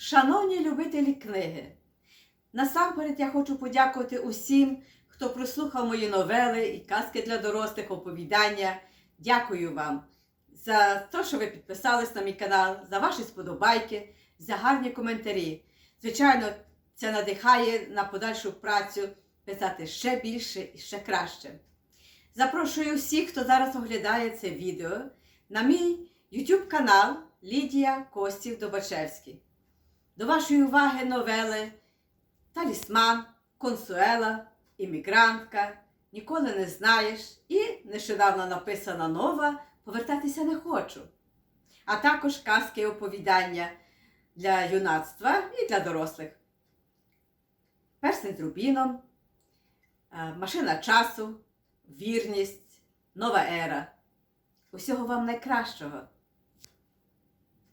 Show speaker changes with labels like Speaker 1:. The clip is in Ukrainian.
Speaker 1: Шановні любителі книги, насамперед я хочу подякувати усім, хто прослухав мої новели і казки для дорослих, оповідання. Дякую вам за те, що ви підписались на мій канал, за ваші сподобайки, за гарні коментарі. Звичайно, це надихає на подальшу працю писати ще більше і ще краще. Запрошую всіх, хто зараз оглядає це відео, на мій YouTube канал Лідія Костів Добачевський. До вашої уваги новели Талісман, Консуела, Іммігрантка, Ніколи не знаєш і нещодавно написана нова Повертатися не хочу. А також казки і оповідання для юнацтва і для дорослих. Перстень з рубіном, е, Машина часу, Вірність, Нова ера. Усього вам найкращого!